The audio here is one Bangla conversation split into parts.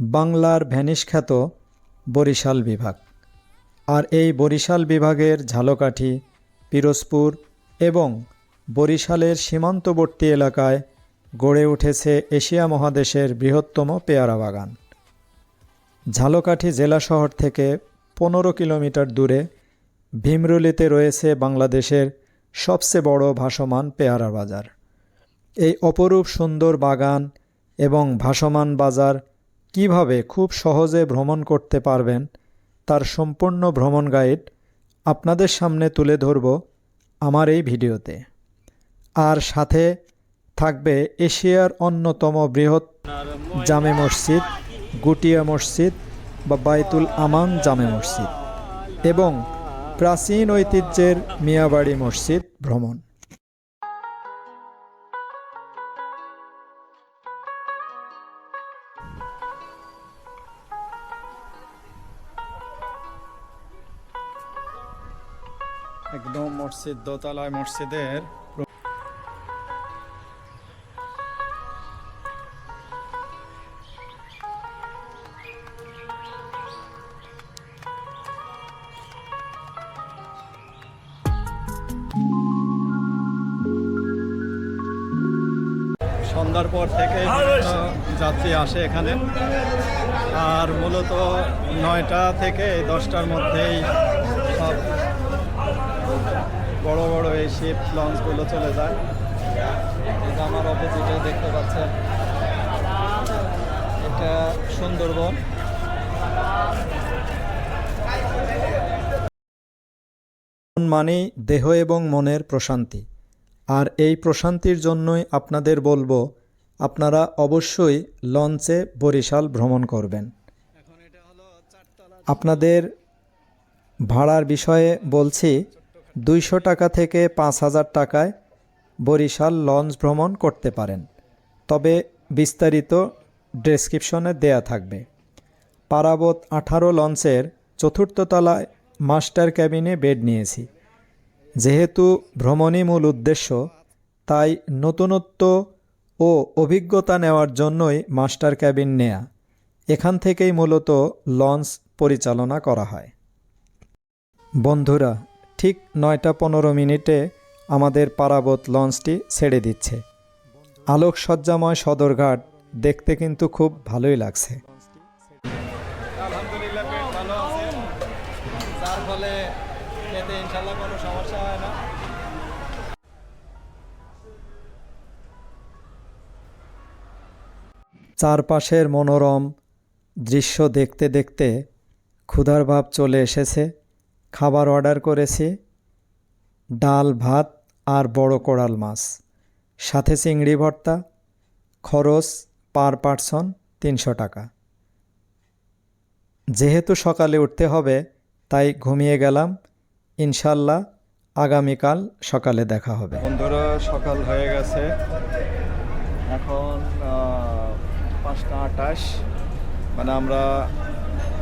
বাংলার ভ্যানিশ খ্যাত বরিশাল বিভাগ। আর এই বরিশাল বিভাগের ঝালকাঠি, পিরোজপুর এবং বরিশালের সীমান্তবর্তী এলাকায় গড়ে উঠেছে এশিয়া মহাদেশের বৃহত্তম পেয়ারা বাগান। ঝালকাঠি জেলা শহর থেকে পনেরো কিলোমিটার দূরে ভীমরুলিতে রয়েছে বাংলাদেশের সবচেয়ে বড় ভাসমান পেয়ারা বাজার। এই অপরূপ সুন্দর বাগান এবং ভাসমান বাজার কীভাবে খুব সহজে ভ্রমণ করতে পারবেন, তার সম্পূর্ণ ভ্রমণ গাইড আপনাদের সামনে তুলে ধরব আমার এই ভিডিওতে। আর সাথে থাকবে এশিয়ার অন্যতম বৃহৎ জামে মসজিদ, গুটিয়া মসজিদ বা বাইতুল আমান জামে মসজিদ এবং প্রাচীন ঐতিহ্যের মিয়াবাড়ি মসজিদ ভ্রমণ। একদম মসজিদ দোতলায় মসজিদের সন্ধ্যার পর থেকে যাত্রী আসে এখানে। আর মূলত নয়টা থেকে দশটার মধ্যেই সব বড় বড় এই শিপ লঞ্চগুলো চলে যায়। আমার অপোজিটে দেখতে পাচ্ছেন। এটা সুন্দরবন। মানেই দেহ এবং মনের প্রশান্তি। আর এই প্রশান্তির জন্যই আপনাদের বলব, আপনারা অবশ্যই লঞ্চে বরিশাল ভ্রমণ করবেন। আপনাদের ভাড়ার বিষয়ে বলছি দুইশো টাকা থেকে পাঁচ হাজার টাকায় বরিশাল লঞ্চ ভ্রমণ করতে পারেন। তবে বিস্তারিত ডেসক্রিপশনে দেয়া থাকবে। পারাবত আঠারো লঞ্চের চতুর্থ তলায় মাস্টার ক্যাবিনে বেড নিয়েছি। যেহেতু ভ্রমণই মূল উদ্দেশ্য, তাই নতুনত্ব ও অভিজ্ঞতা নেওয়ার জন্যই মাস্টার ক্যাবিন নেয়া। এখান থেকেই মূলত লঞ্চ পরিচালনা করা হয়। বন্ধুরা ঠিক নয়টা পনেরো মিনিটে আমাদের পারাবত লঞ্চটি ছেড়ে দিচ্ছে। আলোকসজ্জাময় সদরঘাট দেখতে কিন্তু খুব ভালোই লাগছে। আলহামদুলিল্লাহ পেট ভালো আছে। যার ফলে খেতে ইনশাল্লাহ কোনো সমস্যা হয় না। চারপাশের মনোরম দৃশ্য দেখতে দেখতে ক্ষুধার ভাব চলে এসেছে। খাবার অর্ডার করেছি, ডাল, ভাত আর বড় কোড়াল মাছ। সাথে চিংড়ি ভর্তা, খরচ পার পার্সন তিনশো টাকা। যেহেতু সকালে উঠতে হবে, তাই ঘুমিয়ে গেলাম। ইনশাল্লাহ আগামীকাল সকালে দেখা হবে। বন্ধুরা, সকাল হয়ে গেছে। এখন পাঁচটা আটাশ মানে আমরা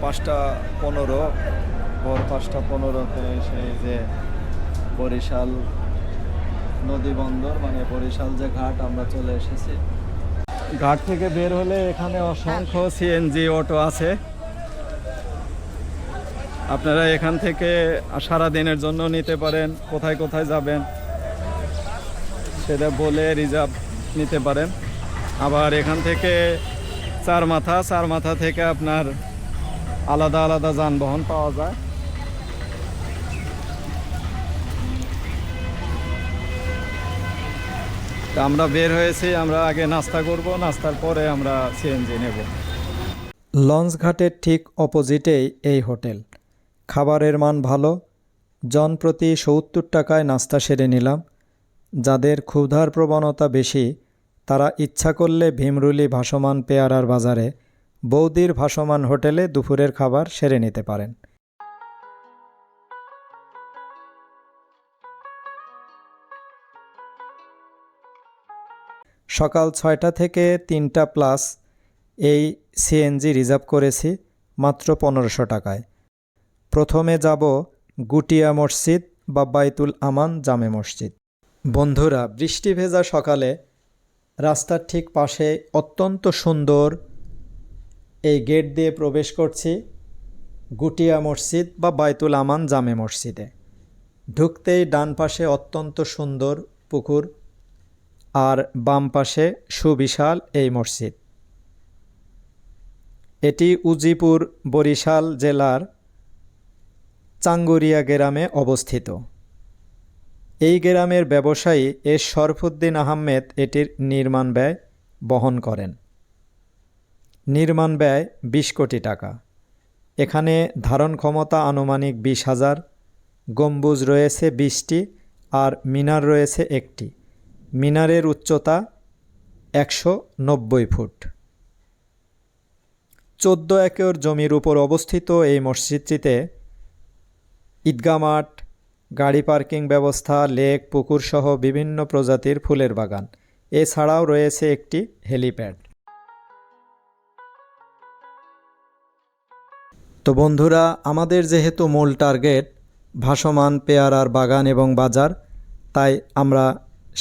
পাঁচটা পনেরো ভোর পাঁচটা পনেরোতে সেই যে বরিশাল নদী বন্দর মানে বরিশাল যে ঘাট, আমরা চলে এসেছি। ঘাট থেকে বের হলে এখানে অসংখ্য সিএনজি অটো আছে। আপনারা এখান থেকে সারা দিনের জন্য নিতে পারেন, কোথায় কোথায় যাবেন, সেটা বলে রিজার্ভ নিতে পারেন। আবার এখান থেকে চার মাথা চার মাথা থেকে আপনার আলাদা আলাদা যানবাহন পাওয়া যায়। তা আমরা বের হয়েছি, আমরা আগে নাস্তা করব, নাস্তার পরে আমরা সিএনজি নেব। লঞ্চ ঘাটের ঠিক অপোজিটেই এই হোটেল। খাবারের মান ভালো, জন প্রতি সত্তর টাকায় নাস্তা সেরে নিলাম। যাদের ক্ষুধার প্রবণতা বেশি, তারা ইচ্ছা করলে ভীমরুলি ভাসমান পেয়ারার বাজারে বৌদির ভাসমান হোটেলে দুপুরের খাবার সেরে নিতে পারেন। সকাল ছয়টা থেকে তিনটা প্লাস এই সিএনজি রিজার্ভ করেছি মাত্র পনেরোশো টাকায়। প্রথমে যাব গুটিয়া মসজিদ বা বাইতুল আমান জামে মসজিদ। বন্ধুরা, বৃষ্টি ভেজা সকালে রাস্তার ঠিক পাশে অত্যন্ত সুন্দর এই গেট দিয়ে প্রবেশ করছি গুটিয়া মসজিদ বা বাইতুল আমান জামে মসজিদে। ঢুকতেই ডান পাশে অত্যন্ত সুন্দর পুকুর আর বাম পাশে সুবিশাল এই মসজিদ। এটি উজিপুর বরিশাল জেলার চাঙ্গুরিয়া গ্রামে অবস্থিত। এই গ্রামের ব্যবসায়ী এস শরফুদ্দিন আহমেদ এটির নির্মাণ ব্যয় বহন করেন। নির্মাণ ব্যয় বিশ কোটি টাকা। এখানে ধারণ ক্ষমতা আনুমানিক বিশ হাজার, গম্বুজ রয়েছে বিশটি আর মিনার রয়েছে একটি। মিনারের উচ্চতা একশো নব্বই ফুট। চোদ্দ একর জমির উপর অবস্থিত এই মসজিদটিতে ঈদগা মাঠ, গাড়ি পার্কিং ব্যবস্থা, লেক, পুকুর সহ বিভিন্ন প্রজাতির ফুলের বাগান। এছাড়াও রয়েছে একটি হেলিপ্যাড। তো বন্ধুরা, আমাদের যেহেতু মূল টার্গেট ভাসমান পেয়ারার বাগান এবং বাজার, তাই আমরা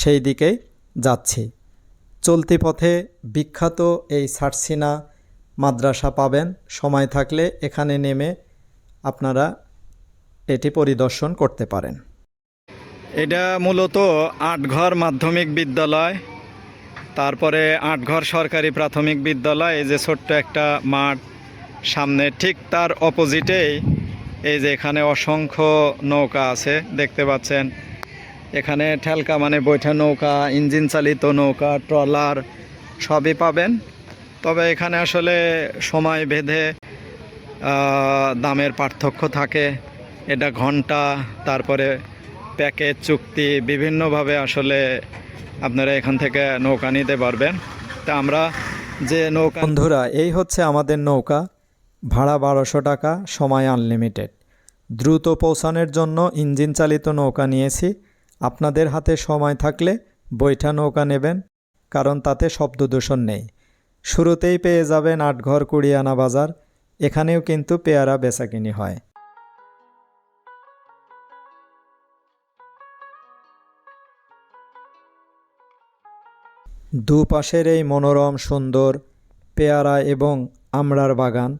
সেই দিকেই যাচ্ছি। চলতি পথে বিখ্যাত এই সারসিনা মাদ্রাসা পাবেন। সময় থাকলে এখানে নেমে আপনারা এটি পরিদর্শন করতে পারেন। এটা মূলত আটঘর মাধ্যমিক বিদ্যালয়, তারপরে আটঘর সরকারি প্রাথমিক বিদ্যালয়, এই যে ছোট্ট একটা মাঠ সামনে। ঠিক তার অপোজিটেই এই যে এখানে অসংখ্য নৌকা আছে, দেখতে পাচ্ছেন। এখানে ঠেলকা মানে বৈঠা নৌকা ইঞ্জিন চালিত নৌকা ট্রলার সবই পাবেন। তবে এখানে আসলে সময় আহ, দামের পার্থক্য থাকে। এটা ঘণ্টা তারপরে প্যাকেজ চুক্তি বিভিন্নভাবে আসলে আপনারা এখান থেকে নৌকা নিতে পারবেন। তা আমরা যে নৌকা বন্ধুরা এই হচ্ছে আমাদের নৌকা। ভাড়া বারোশো টাকা সময় আনলিমিটেড। দ্রুত পৌঁছানোর জন্য ইঞ্জিন চালিত নৌকা নিয়েছি। আপনাদের হাতে সময় থাকলে বৈঠা নৌকা নেবেন, কারণ তাতে শব্দ দূষণ নেই। শুরুতেই পেয়ে যাবেন আটঘর কুড়িয়ানা বাজার, এখানেও কিন্তু পেয়ারা বেচাকিনি হয়। দুপাশের এই মনোরম, সুন্দর পেয়ারা এবং আমড়ার বাগান,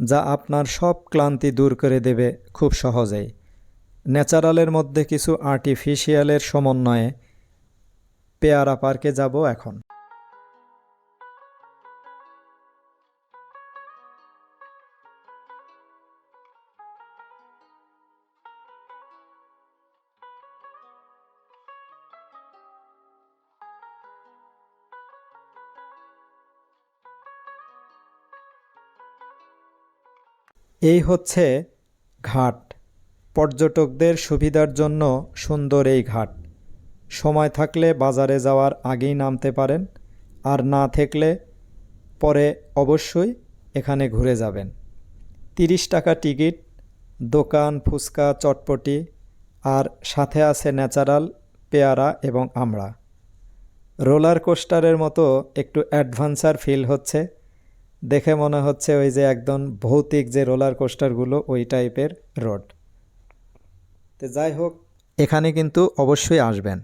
যা আপনার সব ক্লান্তি দূর করে দেবে খুব সহজেই। ন্যাচারালের মধ্যে কিছু আর্টিফিশিয়ালের সমন্বয়ে পেয়ারা পার্কে যাব এখন। এই হচ্ছে ঘাট। পর্যটকদের সুবিধার জন্য সুন্দর এই ঘাট। সময় থাকলে বাজারে যাওয়ার আগেই নামতে পারেন, আর না থাকলে পরে অবশ্যই এখানে ঘুরে যাবেন। তিরিশ টাকা টিকিট, দোকান, ফুচকা, চটপটি, আর সাথে আছে ন্যাচারাল, পেয়ারা এবং আমড়া। রোলার কোস্টারের মতো একটু অ্যাডভেঞ্চার ফিল হচ্ছে। দেখে মনে হচ্ছে ওই যে একদম ভৌতিক যে রোলার কোস্টারগুলো ওই টাইপের রোড। তো যাই হোক। এখানে কিন্তু অবশ্যই আসবেন।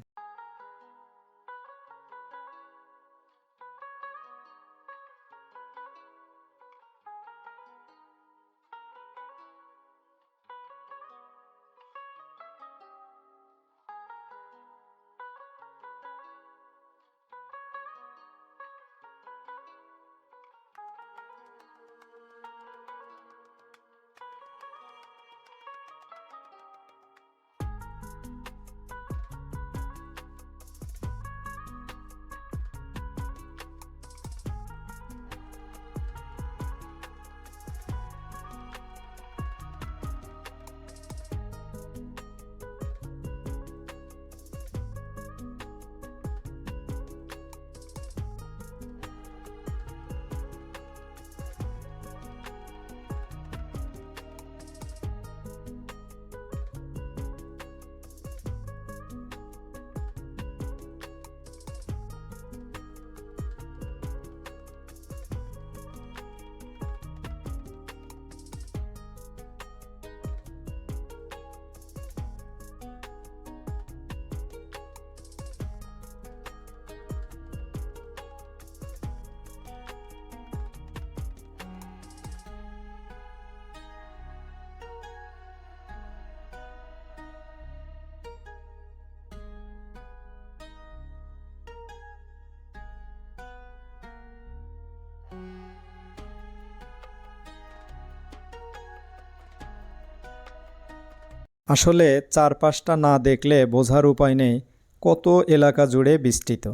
আসলে চারপাশটা না দেখলে বোঝার উপায় নেই কত এলাকা জুড়ে বিস্তৃত।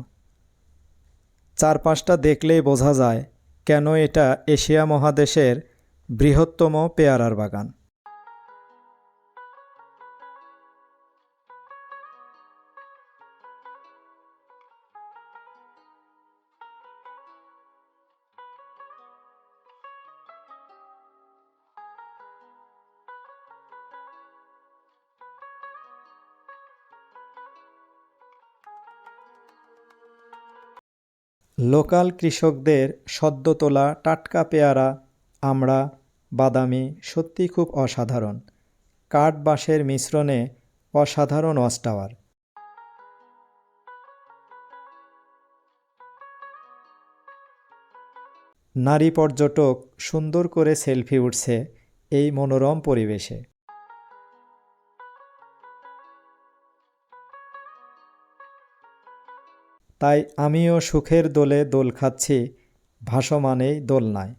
চারপাশটা দেখলেই বোঝা যায় কেন এটা এশিয়া মহাদেশের বৃহত্তম পেয়ারার বাগান। লোকাল কৃষকদের সদ্য তোলা টাটকা পেয়ারা, আমড়া, বাদামি সত্যি খুব অসাধারণ। কাঠ বাঁশের মিশ্রণে অসাধারণ টাওয়ার নারী পর্যটক সুন্দর করে সেলফি উঠছে এই মনোরম পরিবেশে। তাই আমিও সুখের দোলে দোল খাচ্ছি ভাসমানেই দোলনায়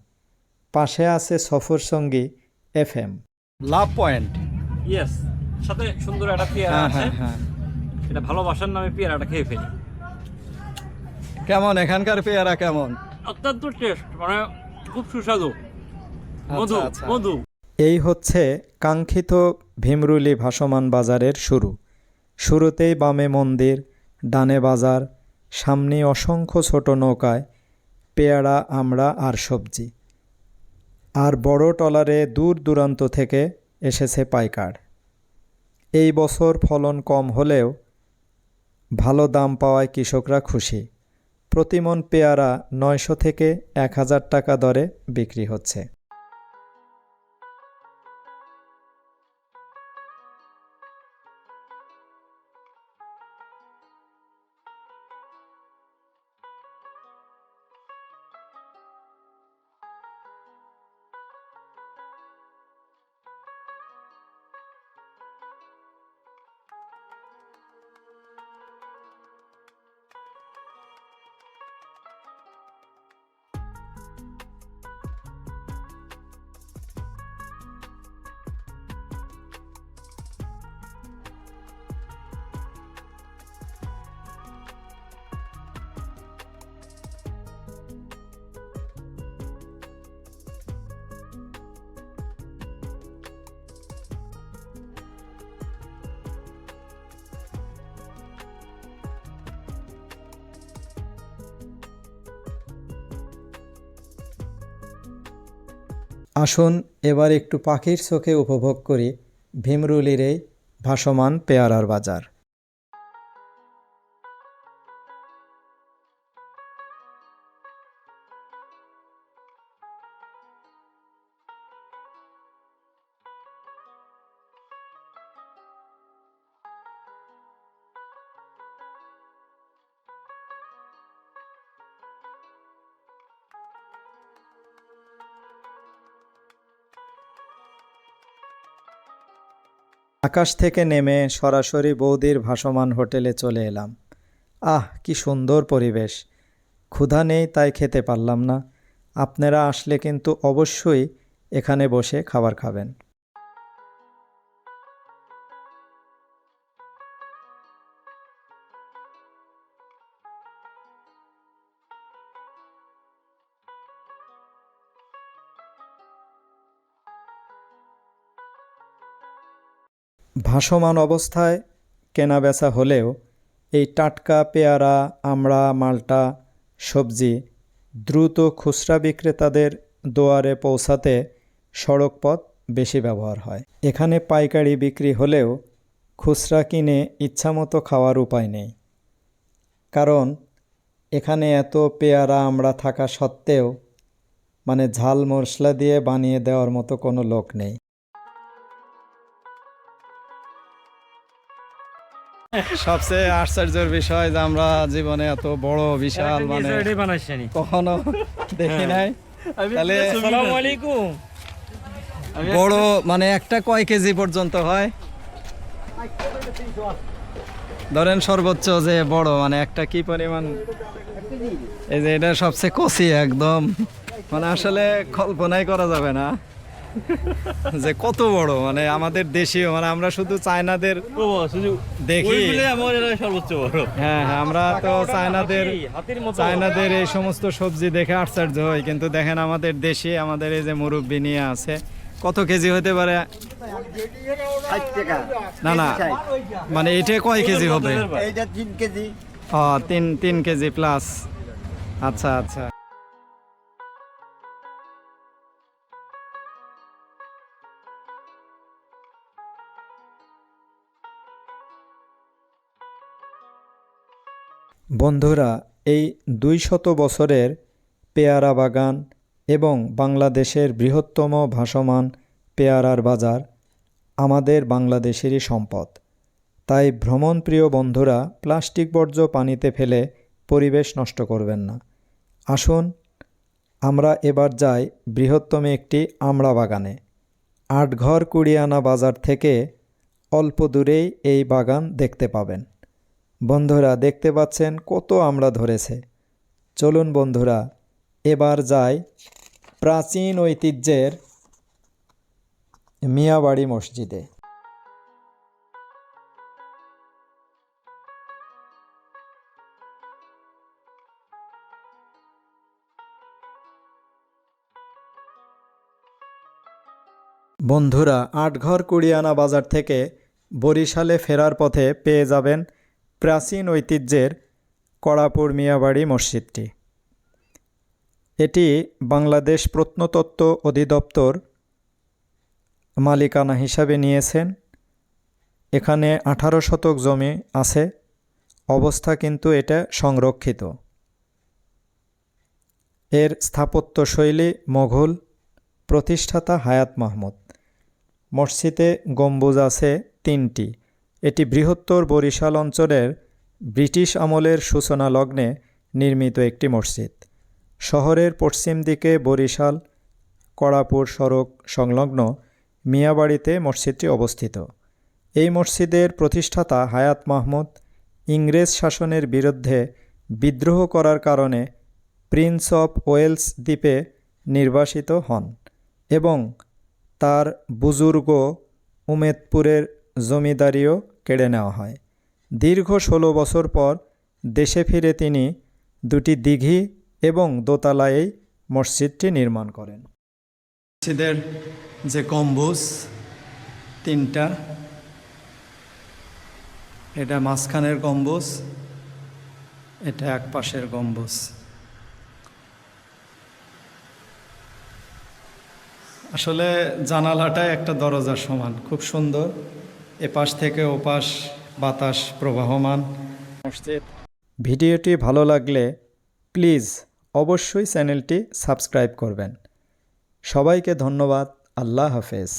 পাশে আছে সফর সঙ্গী F M love point. Yes সাথে সুন্দর একটা পেয়ারা হ্যাঁ আছে। হ্যাঁ হ্যাঁ। এটা ভালোবাসার নামে পেয়ারাটা খেয়ে ফেলি। কেমন এখানকার পেয়ারা কেমন? অত্যন্ত টেস্ট মানে খুব সুস্বাদু। মধু আচ্ছা। মধু। এই হচ্ছে কাঙ্ক্ষিত ভীমরুলি ভাসমান বাজারের শুরু। শুরুতেই বামে মন্দির ডানে বাজার সামনে অসংখ্য ছোট নৌকায়, পেয়ারা, আমড়া আর সবজি। আর বড় টলারে দূর দূরান্ত থেকে এসেছে পাইকার। এই বছর ফলন কম হলেও ভালো দাম পাওয়ায় কৃষকরা খুশি। প্রতিমন পেয়ারা নয়শো থেকে এক হাজার টাকা দরে বিক্রি হচ্ছে। আসুন এবার একটু পাখির চোখে উপভোগ করি ভীমরুলির এই ভাসমান পেয়ারার বাজার। আকাশ থেকে নেমে সরাসরি বৌদির ভাসমান হোটেলে চলে এলাম। আহ, কি সুন্দর পরিবেশ। ক্ষুধা নেই, তাই খেতে পারলাম না। আপনারা আসলে কিন্তু অবশ্যই এখানে বসে খাবার খাবেন। ভাসমান অবস্থায় কেনাবেচা হলেও এই টাটকা, পেয়ারা, আমড়া, মালটা, সবজি দ্রুত খুচরা বিক্রেতাদের দোয়ারে পৌঁছাতে সড়ক পথ বেশি ব্যবহার হয়। এখানে পাইকারি বিক্রি হলেও খুচরা কিনে ইচ্ছামতো খাওয়ার উপায় নেই। কারণ এখানে এত পেয়ারা, আমড়া থাকা সত্ত্বেও মানে ঝাল মশলা দিয়ে বানিয়ে দেওয়ার মতো কোনো লোক নেই। সবচেয়ে আশ্চর্যের বিষয় যে আমরা জীবনে এত বড় বিশাল মানে কখনো দেখি নাই। তাহলে বড় মানে একটা কয় কেজি পর্যন্ত হয়? ধরেন সর্বোচ্চ যে বড় মানে একটা কি পরিমাণ? এই যে এটা সবচেয়ে কচি একদম। মানে আসলে কল্পনাই করা যাবে না। যে কত বড় মানে আমাদের দেশীয় মানে আমরা শুধু চায়নাদের দেখি। সর্বোচ্চ বড়। হ্যাঁ হ্যাঁ আমরা তো চায়নাদের চায়নাদের এই সমস্ত সবজি দেখে আশ্চর্য হই কিন্তু দেখেন আমাদের দেশে আমাদের এই যে মুরব্বি নিয়ে আছে কত কেজি হতে পারে? না না মানে এটা কয় কেজি হবে? কেজি। তিন তিন কেজি প্লাস আচ্ছা আচ্ছা। বন্ধুরা, এই দুই শত বছরের পেয়ারা বাগান এবং বাংলাদেশের বৃহত্তম ভাসমান পেয়ারার বাজার আমাদের বাংলাদেশেরই সম্পদ। তাই ভ্রমণপ্রিয় বন্ধুরা, প্লাস্টিক বর্জ্য পানিতে ফেলে পরিবেশ নষ্ট করবেন না। আসুন, আমরা এবার যাই বৃহত্তম একটি আমড়া বাগানে। আটঘর কুড়িয়ানা বাজার থেকে অল্প দূরেই এই বাগান দেখতে পাবেন। বন্ধুরা, দেখতে পাচ্ছেন কত আমরা ধরেছে। চলুন বন্ধুরা, এবার যাই প্রাচীন ঐতিহ্যের মিয়াবাড়ি মসজিদে। বন্ধুরা, আটঘর কুড়িয়ানা বাজার থেকে বরিশালে ফেরার পথে পেয়ে যাবেন প্রাচীন ঐতিহ্যের কড়াপুর মিয়াবাড়ি মসজিদটি। এটি বাংলাদেশ প্রত্নতত্ত্ব অধিদপ্তর মালিকানা হিসাবে নিয়েছেন। এখানে আঠারো শতক জমি আছে। অবস্থা কিন্তু এটা সংরক্ষিত। এর স্থাপত্যশৈলী মোঘল, প্রতিষ্ঠাতা হায়াত মাহমুদ। মসজিদে গম্বুজ আছে তিনটি। এটি বৃহত্তর বরিশাল অঞ্চলের ব্রিটিশ আমলের সূচনা লগ্নে নির্মিত একটি মসজিদ। শহরের পশ্চিম দিকে বরিশাল কড়াপুর সড়ক সংলগ্ন মিয়াবাড়িতে মসজিদটি অবস্থিত। এই মসজিদের প্রতিষ্ঠাতা হায়াত মাহমুদ ইংরেজ শাসনের বিরুদ্ধে বিদ্রোহ করার কারণে প্রিন্স অফ ওয়েলস দ্বীপে নির্বাসিত হন এবং তার বুজুর্গ উমেদপুরের জমিদারিও কেড়ে নেওয়া হয়। দীর্ঘ ষোলো বছর পর দেশে ফিরে তিনি দুটি দিঘি এবং দোতলায় মসজিদটি নির্মাণ করেন। মসজিদের যে গম্বুজ, তিনটা, এটা মাঝখানের গম্বুজ, এটা এক পাশের গম্বুজ। আসলে জানালাটা একটা দরজার সমান, খুব সুন্দর। এপাশ থেকে ওপাশ বাতাস প্রবাহমান। মসজিদ ভিডিওটি ভালো লাগলে প্লিজ অবশ্যই চ্যানেলটি সাবস্ক্রাইব করবেন। সবাইকে ধন্যবাদ। আল্লাহ হাফেজ।